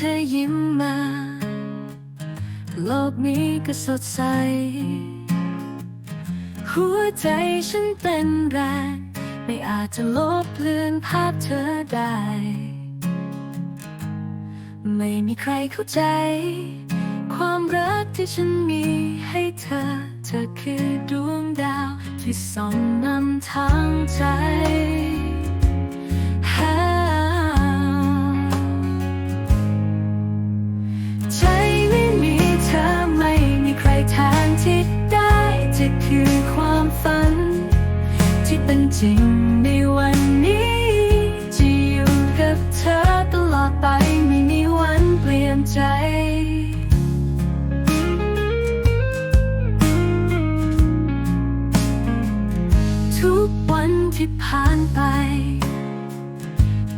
เธอยิ้มมา โลกนี้ก็สดใส หัวใจฉันเต้นแรง ไม่อาจจะลบเลือนภาพเธอได้ ไม่มีใครเข้าใจ ความรักที่ฉันมีให้เธอ เธอคือดวงดาวที่ส่องนำทางใจ วันที่ผ่านไป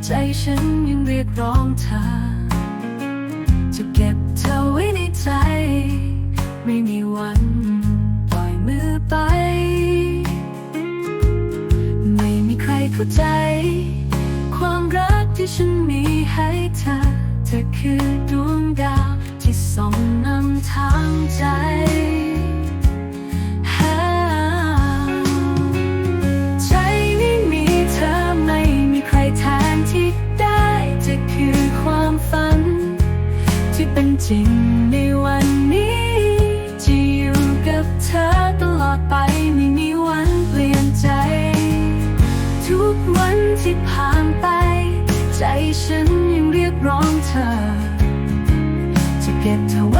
ใจฉันยังเรียกร้องเธอ จะเก็บเธอไว้ในใจ ไม่มีวันปล่อยมือไป ไม่มีใครเข้าใจ ความรักที่ฉันมีให้เธอ เธอคือดวงดาว จริงในวันนี้จะอยู่กับเธอตลอดไปไม่มีวันเปลี่ยนใจ ทุกวันที่ผ่านไป ใจฉันยังเรียกร้องเธอ จะเก็บเธอไว้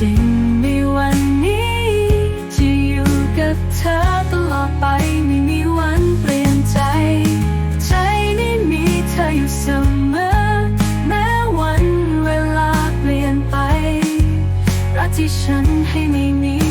จริงในวันนี้จะอยู่กับเธอตลอดไปไม่มีวันเปลี่ยนใจ ใจนี้มีเธออยู่เสมอ แม้วันเวลาเปลี่ยนไปรักที่ฉันให้ไม่มี